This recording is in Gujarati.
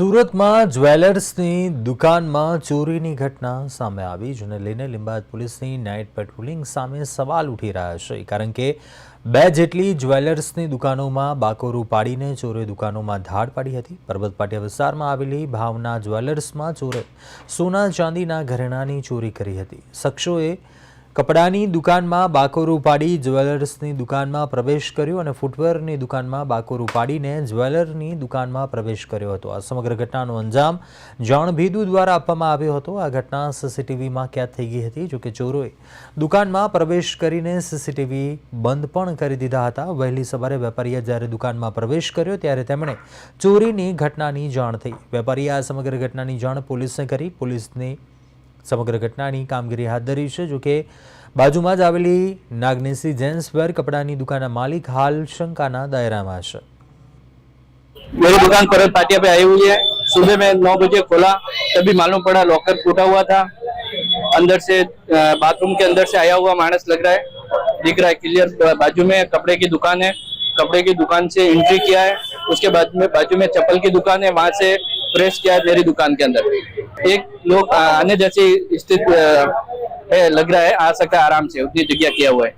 સુરતમાં જ્વેલર્સની દુકાનમાં ચોરીની ઘટના સામે આવી, જેને લઈને લીંબાદ પોલીસની નાઇટ પેટ્રોલિંગ સામે સવાલ ઉઠી રહ્યા છે. કારણ કે બે જેટલી જ્વેલર્સની દુકાનોમાં બાકોરું પાડીને ચોરે દુકાનોમાં ધાડ પાડી હતી. પર્વત પાટિયા વિસ્તારમાં આવેલી ભાવના જ્વેલર્સમાં ચોરે સોના ચાંદીના ઘરેણાની ચોરી કરી હતી. શખ્સોએ કપડાની દુકાનમાં બાકોરું પાડી જ્વેલર્સની દુકાનમાં પ્રવેશ કર્યો અને ફૂટવેરની દુકાનમાં બાકોરું પાડીને જ્વેલરની દુકાનમાં પ્રવેશ કર્યો હતો. આ સમગ્ર ઘટનાનો અંજામ જાણભીદુ દ્વારા આપવામાં આવ્યો હતો. આ ઘટના સીસીટીવીમાં ક્યાં થઈ ગઈ હતી, જોકે ચોરોએ દુકાનમાં પ્રવેશ કરીને સીસીટીવી બંધ પણ કરી દીધા હતા. વહેલી સવારે વેપારીએ જ્યારે દુકાનમાં પ્રવેશ કર્યો, ત્યારે તેમણે ચોરીની ઘટનાની જાણ થઈ. વેપારીએ આ સમગ્ર ઘટનાની જાણ પોલીસને કરી. પોલીસની સમગ્ર ઘટનાની કામગીરી હાથ ધરી છે જોકે બાજુમાં જ આવેલી નાગનેસી જેન્ટ્સ વેર કપડાની દુકાનના માલિક હાલ શંકાના દાયરામાં છે मेरी दुकान परत पाटिया पे आई हुई है सुबह में नौ बजे खोला तभी मालूम पड़ा लॉकर टूटा हुआ था अंदर से अ, बाथरूम के अंदर से आया हुआ मानस लग रहा है दिख रहा है क्लियर बाजू में कपड़े की दुकान है कपड़े की दुकान से एंट्री किया है उसके बाद में बाजू में चप्पल की दुकान है वहां से प्रेस किया है मेरी दुकान के अंदर एक लोग अ, आने जैसी स्थिति अ, है लग रहा है आ सकता है आराम से उतनी जगह किया हुआ है